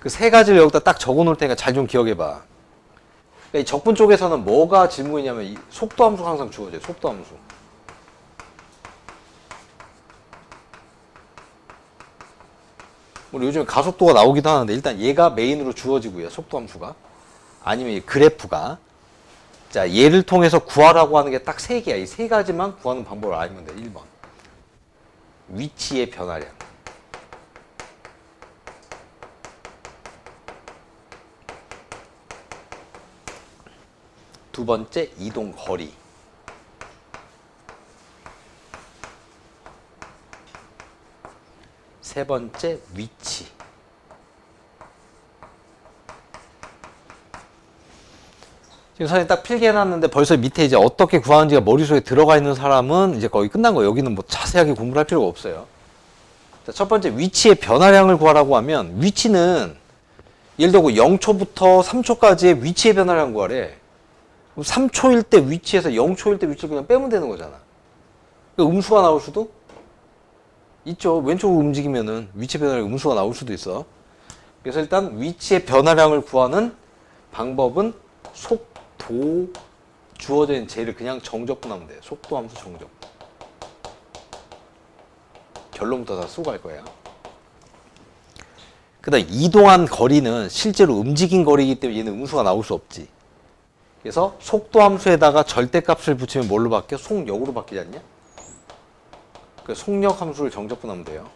그 세 가지를 여기다 딱 적어 놓을 테니까 잘 좀 기억해 봐. 그러니까 이 적분 쪽에서는 뭐가 질문이냐면 이 속도 함수가 항상 주어져요. 속도 함수. 우리 요즘 가속도가 나오기도 하는데 일단 얘가 메인으로 주어지고요. 속도 함수가. 아니면 이 그래프가. 자, 얘를 통해서 구하라고 하는 게 딱 세 개야. 이 세 가지만 구하는 방법을 알면 돼. 1번. 위치의 변화량. 두 번째 이동 거리. 세 번째 위치. 지금 선생님 딱 필기해놨는데 벌써 밑에 이제 어떻게 구하는지가 머릿속에 들어가 있는 사람은 이제 거의 끝난 거예요. 여기는 뭐 자세하게 공부를 할 필요가 없어요. 자, 첫 번째 위치의 변화량을 구하라고 하면 위치는 예를 들어 0초부터 3초까지의 위치의 변화량 구하래. 그럼 3초일 때 위치에서 0초일 때 위치를 그냥 빼면 되는 거잖아. 그러니까 음수가 나올 수도 있죠. 왼쪽으로 움직이면은 위치 변화량 음수가 나올 수도 있어. 그래서 일단 위치의 변화량을 구하는 방법은 속도 주어져 있는 제를 그냥 정적분하면 돼요. 속도 함수 정적. 결론부터 다 쓰고 갈 거예요. 그다음 이동한 거리는 실제로 움직인 거리이기 때문에 얘는 음수가 나올 수 없지. 그래서 속도 함수에다가 절대값을 붙이면 뭘로 바뀌어? 속력으로 바뀌지 않냐? 그 속력 함수를 정적분하면 돼요.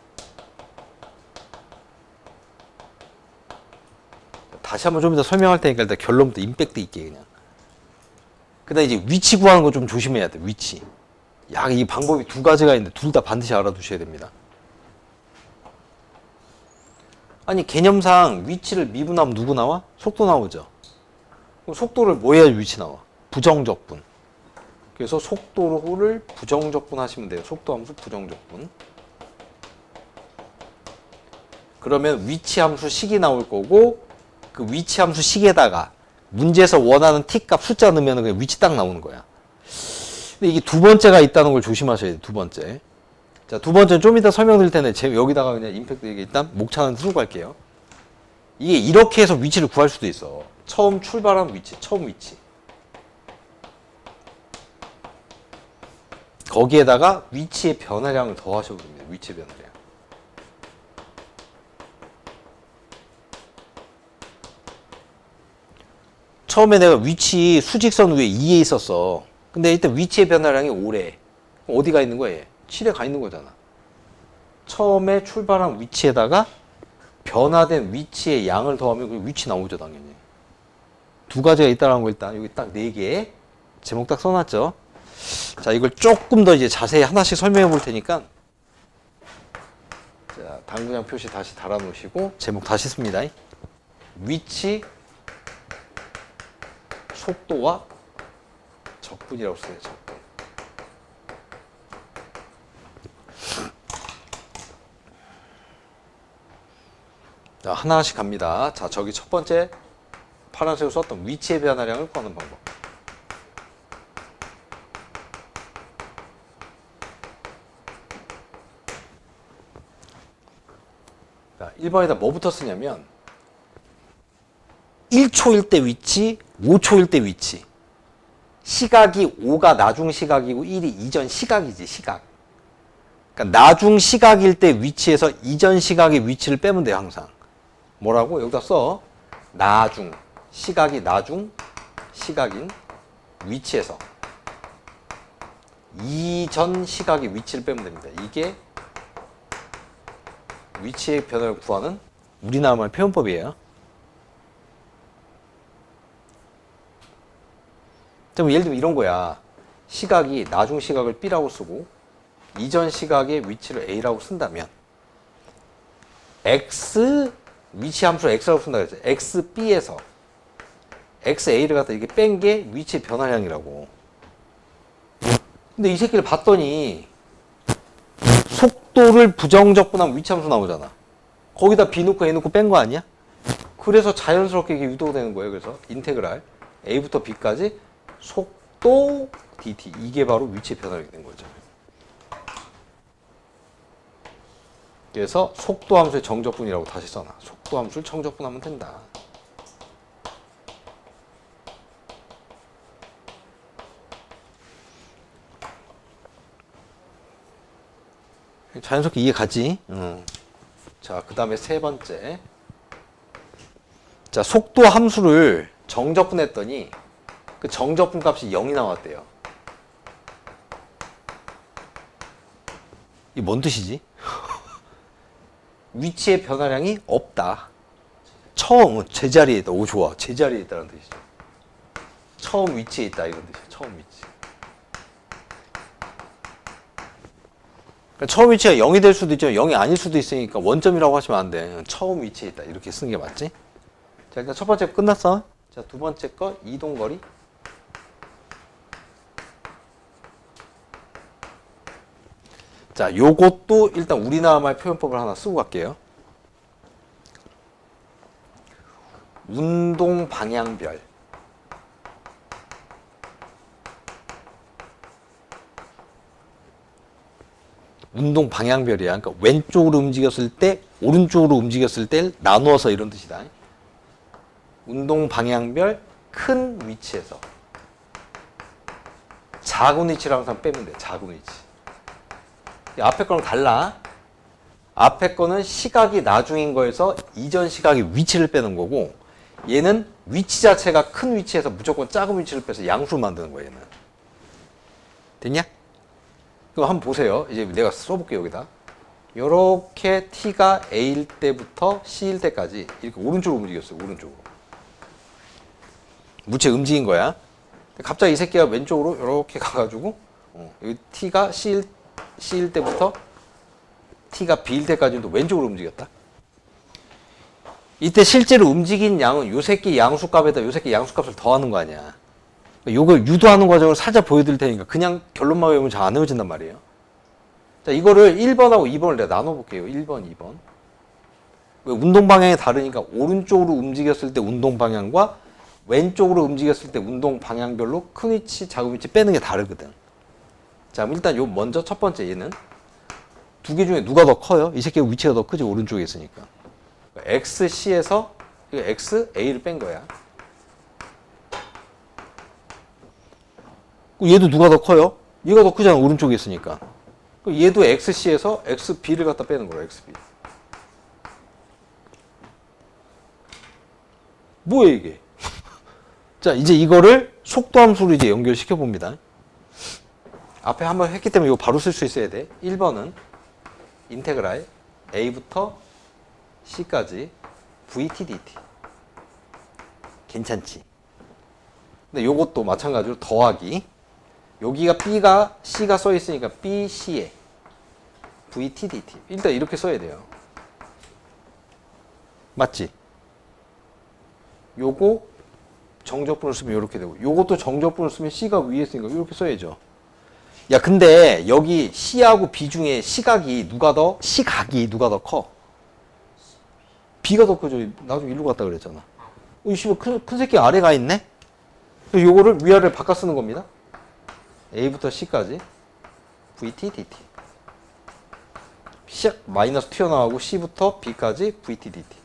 다시 한번 좀 이따 설명할 테니까 일단 결론부터 임팩트 있게 그냥. 그다음 이제 위치 구하는 거 좀 조심해야 돼. 위치. 야, 이 방법이 두 가지가 있는데 둘 다 반드시 알아두셔야 됩니다. 아니 개념상 위치를 미분하면 누구 나와? 속도 나오죠. 속도를 뭐 해야 위치 나와? 부정적분. 그래서 속도를 부정적분 하시면 돼요. 속도 함수 부정적분. 그러면 위치 함수 식이 나올 거고 그 위치 함수 식에다가 문제에서 원하는 t 값 숫자 넣으면 그냥 위치 딱 나오는 거야. 근데 이게 두 번째가 있다는 걸 조심하셔야 돼요. 두 번째. 자, 두 번째는 좀 이따 설명드릴 텐데 제 여기다가 그냥 임팩트 이게 일단 목차는 쓰고 갈게요. 이게 이렇게 해서 위치를 구할 수도 있어. 처음 출발한 위치, 처음 위치. 거기에다가 위치의 변화량을 더하셔도 됩니다. 위치의 변화량. 처음에 내가 위치 수직선 위에 2에 있었어. 근데 일단 위치의 변화량이 5래. 어디가 있는 거야? 얘? 7에 가 있는 거잖아. 처음에 출발한 위치에다가 변화된 위치의 양을 더하면 그 위치 나오죠, 당연히. 두 가지가 있다는 거 일단 여기 딱 네 개. 제목 딱 써놨죠. 자, 이걸 조금 더 이제 자세히 하나씩 설명해 볼 테니까. 자, 당구장 표시 다시 달아 놓으시고, 제목 다시 씁니다. 위치, 속도와 적분이라고 써요, 적분. 자, 하나씩 갑니다. 자, 저기 첫 번째 파란색으로 썼던 위치의 변화량을 구하는 방법. 자, 1번에다 뭐부터 쓰냐면 1초일 때 위치, 5초일 때 위치. 시각이 5가 나중 시각이고 1이 이전 시각이지, 시각. 그러니까 나중 시각일 때 위치에서 이전 시각의 위치를 빼면 돼요, 항상. 뭐라고? 여기다 써. 나중. 시각이 나중 시각인 위치에서 이전 시각의 위치를 빼면 됩니다. 이게 위치의 변화를 구하는 우리나라말 표현법이에요. 그럼 예를 들면 이런 거야. 시각이 나중 시각을 B라고 쓰고 이전 시각의 위치를 A라고 쓴다면 X 위치 함수 X라고 쓴다 그랬죠. XB에서 XA를 갖다 이렇게 뺀 게 위치의 변화량이라고. 근데 이 새끼를 봤더니 속도를 부정적 분하면 위치 함수 나오잖아. 거기다 B 놓고 A 놓고 뺀 거 아니야? 그래서 자연스럽게 이게 유도되는 거예요. 그래서 인테그랄 A부터 B까지 속도 dt 이게 바로 위치의 변화량이 된 거죠. 그래서 속도 함수의 정적분이라고 다시 써놔. 속도 함수를 정적분하면 된다. 자연스럽게 이해 가지. 응. 자, 그 다음에 세 번째. 자, 속도 함수를 정적분했더니 그 정적분 값이 0이 나왔대요. 이 뭔 뜻이지? 위치의 변화량이 없다. 처음 제자리에 있다. 오 좋아. 제자리에 있다는 뜻이죠. 처음 위치에 있다 이런 뜻이야. 처음 위치. 그러니까 처음 위치가 0이 될 수도 있지만 0이 아닐 수도 있으니까 원점이라고 하시면 안 돼. 처음 위치에 있다. 이렇게 쓰는 게 맞지? 자, 일단 첫 번째 거 끝났어. 자, 두 번째 거 이동거리. 자, 요것도 일단 우리나라말 표현법을 하나 쓰고 갈게요. 운동 방향별. 운동 방향별이야. 그러니까 왼쪽으로 움직였을 때, 오른쪽으로 움직였을 때 나누어서 이런 뜻이다. 운동 방향별 큰 위치에서 작은 위치를 항상 빼면 돼. 작은 위치. 이 앞에 거랑 달라. 앞에 거는 시각이 나중인 거에서 이전 시각의 위치를 빼는 거고 얘는 위치 자체가 큰 위치에서 무조건 작은 위치를 빼서 양수를 만드는 거야 얘는. 됐냐? 그럼 한번 보세요. 이제 내가 써볼게 여기다. 요렇게 t가 a일 때부터 c일 때까지 이렇게 오른쪽으로 움직였어요. 오른쪽으로. 무체 움직인 거야. 갑자기 이 새끼가 왼쪽으로 이렇게 가가지고 어, 여기 t가 c일, c일 때부터 t가 b일 때까지도 왼쪽으로 움직였다. 이때 실제로 움직인 양은 요 새끼 양수값에다 요 새끼 양수값을 더하는 거 아니야. 요걸 유도하는 과정을 살짝 보여드릴 테니까 그냥 결론만 외우면 잘 안 외워진단 말이에요. 자, 이거를 1번하고 2번을 내가 나눠볼게요. 1번, 2번. 왜 운동 방향이 다르니까 오른쪽으로 움직였을 때 운동 방향과 왼쪽으로 움직였을 때 운동 방향별로 큰 위치, 작은 위치 빼는 게 다르거든. 자, 일단 요 먼저 첫 번째 얘는 두 개 중에 누가 더 커요? 이 새끼 위치가 더 크지 오른쪽에 있으니까. XC에서 이거 XA를 뺀 거야. 그럼 얘도 누가 더 커요? 얘가 더 크잖아 오른쪽에 있으니까. 얘도 XC에서 XB를 갖다 빼는 거야 XB. 뭐야 이게? 자 이제 이거를 속도함수로 이제 연결시켜 봅니다. 앞에 한번 했기 때문에 이거 바로 쓸 수 있어야 돼. 1번은 인테그랄 a부터 c까지 vt dt. 괜찮지? 근데 요것도 마찬가지로 더하기. 여기가 b가 c가 써 있으니까 b c에 vt dt. 일단 이렇게 써야 돼요. 맞지? 요거 정적분을 쓰면 이렇게 되고 요것도 정적분을 쓰면 C가 위에 있으니까 이렇게 써야죠. 야 근데 여기 C하고 B 중에 시각이 누가 더 시각이 누가 더 커? B가 더 커져. 나중에 일로 갔다 그랬잖아. 어, 이 씨발 큰, 큰 새끼 아래가 있네? 요거를 위아래를 바꿔 쓰는 겁니다. A부터 C까지 VT, DT. 시작 마이너스 튀어나오고 C부터 B까지 VT, DT.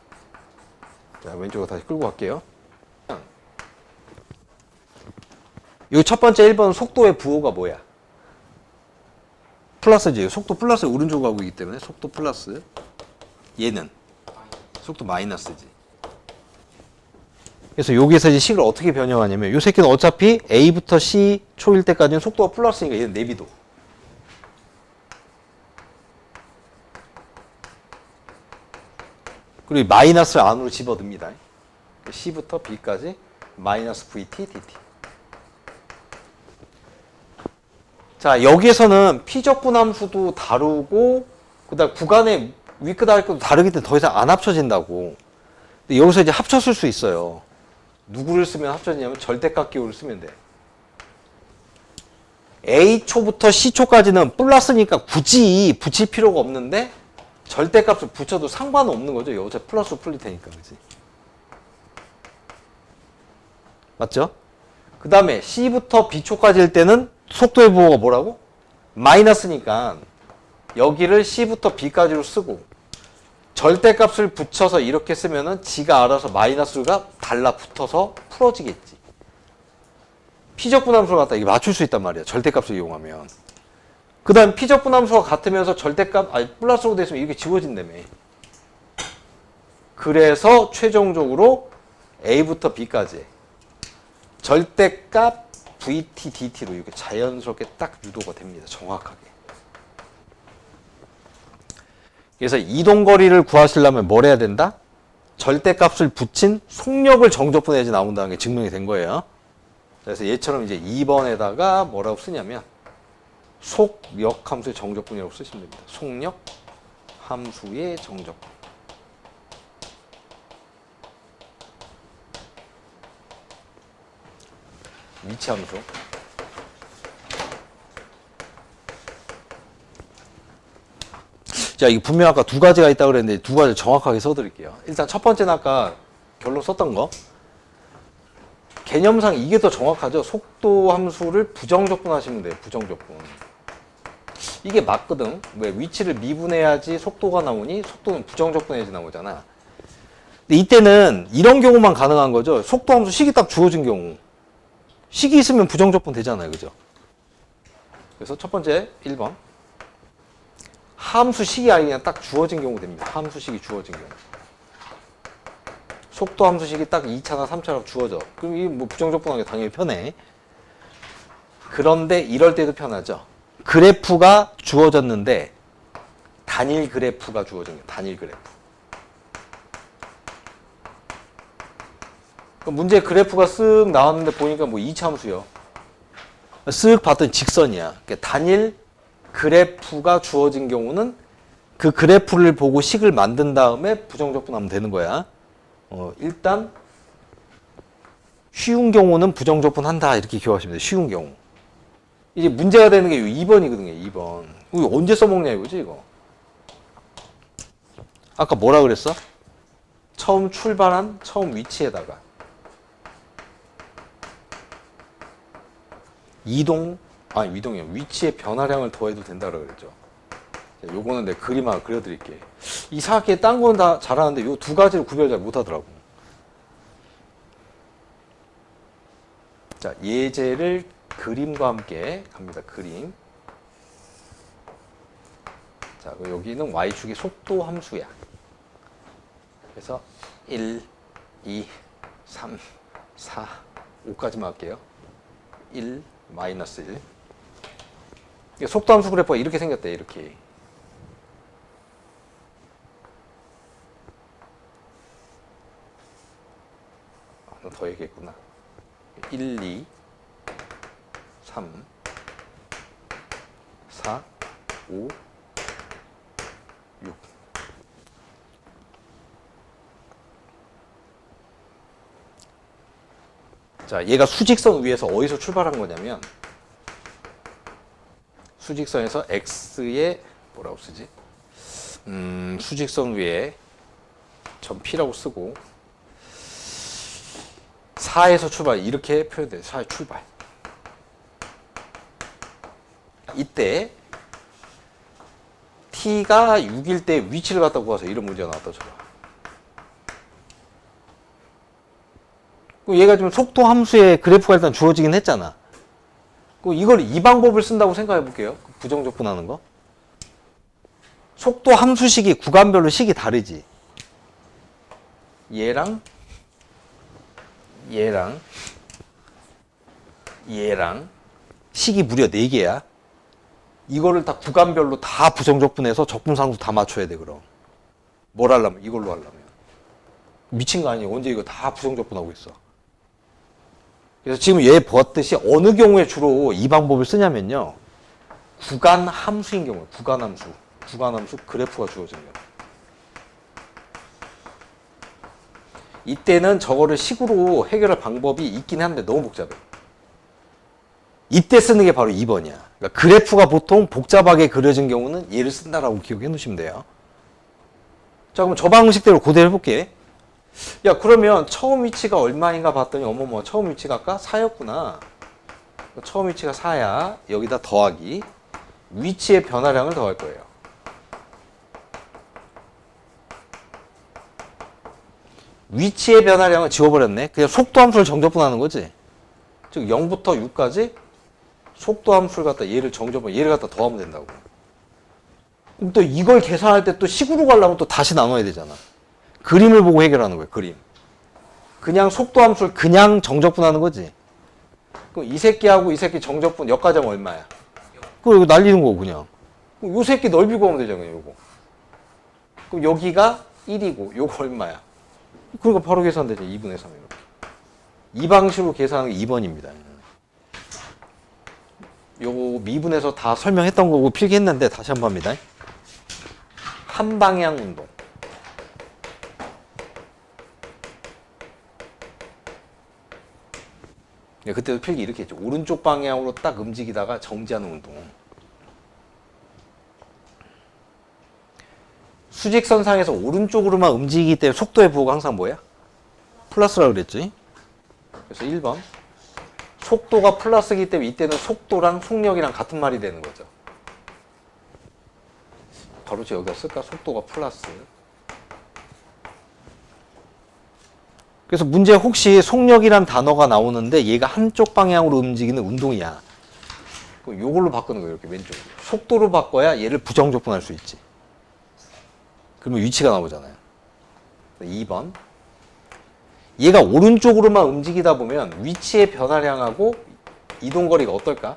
자, 왼쪽으로 다시 끌고 갈게요. 이 첫 번째 1번 속도의 부호가 뭐야? 플러스지. 속도 플러스 오른쪽 가고 있기 때문에 속도 플러스. 얘는 속도 마이너스지. 그래서 여기에서 이제 식을 어떻게 변형하냐면 이 새끼는 어차피 A부터 C 초일 때까지는 속도가 플러스니까 얘는 내비도. 그리고 마이너스를 안으로 집어듭니다. C부터 B까지 마이너스 VT, DT. 자, 여기에서는 피적분함수도 다루고, 그 다음 구간의 위끝 아래끝도 다르기 때문에 더 이상 안 합쳐진다고. 근데 여기서 이제 합쳤을 수 있어요. 누구를 쓰면 합쳐지냐면 절대값 기호를 쓰면 돼. A초부터 C초까지는 플러스니까 굳이 붙일 필요가 없는데, 절대값을 붙여도 상관은 없는 거죠. 여기서 플러스 풀릴 테니까, 그지? 맞죠? 그 다음에 C부터 B초까지일 때는 속도의 부호가 뭐라고? 마이너스니까 여기를 C부터 B까지로 쓰고 절대값을 붙여서 이렇게 쓰면은 지가 알아서 마이너스가 달라붙어서 풀어지겠지. 피적분함수를 갖다 이게 맞출 수 있단 말이야. 절대값을 이용하면. 그 다음 피적분함수가 같으면서 절대값, 아니 플러스로 됐으면 이렇게 지워진다며. 그래서 최종적으로 A부터 B까지 절대값 VT, DT로 이렇게 자연스럽게 딱 유도가 됩니다. 정확하게. 그래서 이동거리를 구하시려면 뭘 해야 된다? 절대값을 붙인 속력을 정적분해야지 나온다는 게 증명이 된 거예요. 그래서 얘처럼 이제 2번에다가 뭐라고 쓰냐면 속력 함수의 정적분이라고 쓰시면 됩니다. 속력 함수의 정적분. 위치 함수. 자, 이게 분명 아까 두 가지가 있다고 그랬는데 두 가지 정확하게 써드릴게요. 일단 첫 번째는 아까 결론 썼던 거. 개념상 이게 더 정확하죠. 속도 함수를 부정적분하시면 돼요. 부정적분. 이게 맞거든. 왜 위치를 미분해야지 속도가 나오니 속도는 부정적분해야지 나오잖아. 근데 이때는 이런 경우만 가능한 거죠. 속도 함수 식이 딱 주어진 경우. 식이 있으면 부정적분 되잖아요. 그죠? 그래서 첫 번째 1번. 함수식이 아니 그냥 딱 주어진 경우 됩니다. 함수식이 주어진 경우. 속도 함수식이 딱 2차나 3차로 주어져. 그럼 이게 뭐 부정적 분하게 당연히 편해. 그런데 이럴 때도 편하죠. 그래프가 주어졌는데 단일 그래프가 주어진 거예요. 단일 그래프. 그럼 문제 그래프가 쓱 나왔는데 보니까 뭐 2차 함수요. 쓱 봤더니 직선이야. 그러니까 단일 그래프가 주어진 경우는 그 그래프를 보고 식을 만든 다음에 부정적분하면 되는 거야. 어, 일단 쉬운 경우는 부정적분한다 이렇게 기억하시면 돼요. 쉬운 경우. 이제 문제가 되는 게 2번이거든요. 2번. 이거 언제 써먹냐 이거지 이거. 아까 뭐라 그랬어? 처음 출발한 처음 위치에다가 이동 아니 이동이요 위치의 변화량을 더해도 된다고 그랬죠. 자, 요거는 내 그림화 그려드릴게. 이상하게 딴 건 다 잘하는데 요 두 가지를 구별 잘 못하더라고. 자 예제를 그림과 함께 갑니다. 그림. 자 여기는 y축이 속도 함수야. 그래서 1, 2, 3, 4, 5까지만 할게요. 1, 마이너스 1. 속도 함수 그래프가 이렇게 생겼대, 이렇게. 하나 더 얘기했구나. 1, 2, 3, 4, 5, 6. 자, 얘가 수직선 위에서 어디서 출발한 거냐면 수직선에서 x에 뭐라고 쓰지? 음, 수직선 위에 점 P라고 쓰고 4에서 출발 이렇게 표현돼요. 4의 출발. 이때 t가 6일 때 위치를 갖다 구해서 이런 문제가 나왔다 쳐봐. 그럼 얘가 지금 속도 함수의 그래프가 일단 주어지긴 했잖아. 그럼 이걸 이 방법을 쓴다고 생각해 볼게요. 부정적 분하는 거. 속도 함수식이 구간별로 식이 다르지. 얘랑 얘랑 얘랑 식이 무려 4개야. 이거를 다 구간별로 다 부정적분해서 적분상수 다 맞춰야 돼 그럼. 뭘 하려면 이걸로 하려면. 미친 거 아니에요. 언제 이거 다 부정적분하고 있어. 그래서 지금 얘 보았듯이 어느 경우에 주로 이 방법을 쓰냐면요. 구간 함수인 경우에 구간 함수. 구간 함수 그래프가 경우. 이때는 저거를 식으로 해결할 방법이 있긴 한데 너무 복잡해. 이때 쓰는 게 바로 2번이야. 그러니까 그래프가 보통 복잡하게 그려진 경우는 얘를 쓴다라고 기억해 놓으시면 돼요. 자, 그럼 저 방식대로 고대로 해볼게. 야, 그러면 처음 위치가 얼마인가 봤더니, 어머머, 처음 위치가 아까 4였구나. 처음 위치가 4야. 여기다 더하기. 위치의 변화량을 더할 거예요. 위치의 변화량을 지워버렸네. 그냥 속도 함수를 정적분하는 거지. 즉 0부터 6까지 속도 함수를 갖다 얘를 정적분, 얘를 갖다 더하면 된다고. 그럼 또 이걸 계산할 때 또 식으로 가려면 또 다시 나눠야 되잖아. 그림을 보고 해결하는 거예요. 그림. 그냥 속도 함수를 그냥 정적분하는 거지. 그럼 이 새끼하고 이 새끼 정적분 하면 얼마야? 그거 날리는 거고 그냥. 그럼 요 새끼 넓이 구하면 되잖아요. 요거. 그럼 여기가 1이고 요거 얼마야? 그러니까 바로 계산되죠. 2분의 3 이렇게. 이 방식으로 계산하는 게 2번입니다. 요거 미분에서 다 설명했던 거고 필기했는데 다시 한 번 합니다. 한 방향 운동. 네, 그때도 필기 이렇게 했죠. 오른쪽 방향으로 딱 움직이다가 정지하는 운동. 수직선상에서 오른쪽으로만 움직이기 때문에 속도의 부호가 항상 뭐야? 플러스라 그랬지. 그래서 1번. 속도가 플러스이기 때문에 이때는 속도랑 속력이랑 같은 말이 되는 거죠. 바로 저 여기다 쓸까? 속도가 플러스. 그래서 문제 혹시 속력이란 단어가 나오는데 얘가 한쪽 방향으로 움직이는 운동이야. 그럼 요걸로 바꾸는 거예요. 이렇게 왼쪽으로. 속도로 바꿔야 얘를 부정적분할 수 있지. 그러면 위치가 나오잖아요. 2번. 얘가 오른쪽으로만 움직이다 보면 위치의 변화량하고 이동거리가 어떨까?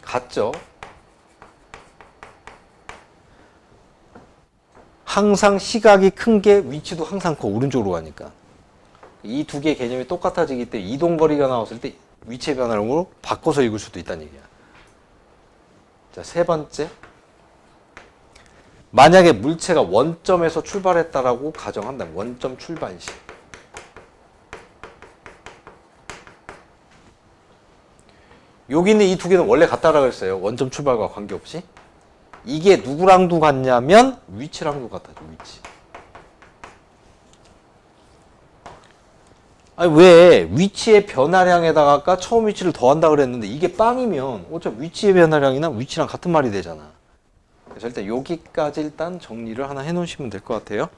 같죠? 항상 시각이 큰 게 위치도 항상 커 오른쪽으로 가니까 이 두 개의 개념이 똑같아지기 때문에 이동 거리가 나왔을 때 위치의 변화량으로 바꿔서 읽을 수도 있다는 얘기야. 자, 세 번째. 만약에 물체가 원점에서 출발했다라고 가정한다면 원점 출발 시 여기 있는 이 두 개는 원래 같다라고 했어요. 원점 출발과 관계없이. 이게 누구랑도 같냐면 위치랑도 같아죠. 위치. 아니 왜 위치의 변화량에다가 아까 처음 위치를 더한다 그랬는데 이게 빵이면 어차피 위치의 변화량이나 위치랑 같은 말이 되잖아. 그래서 일단 여기까지 일단 정리를 하나 해놓으시면 될 것 같아요.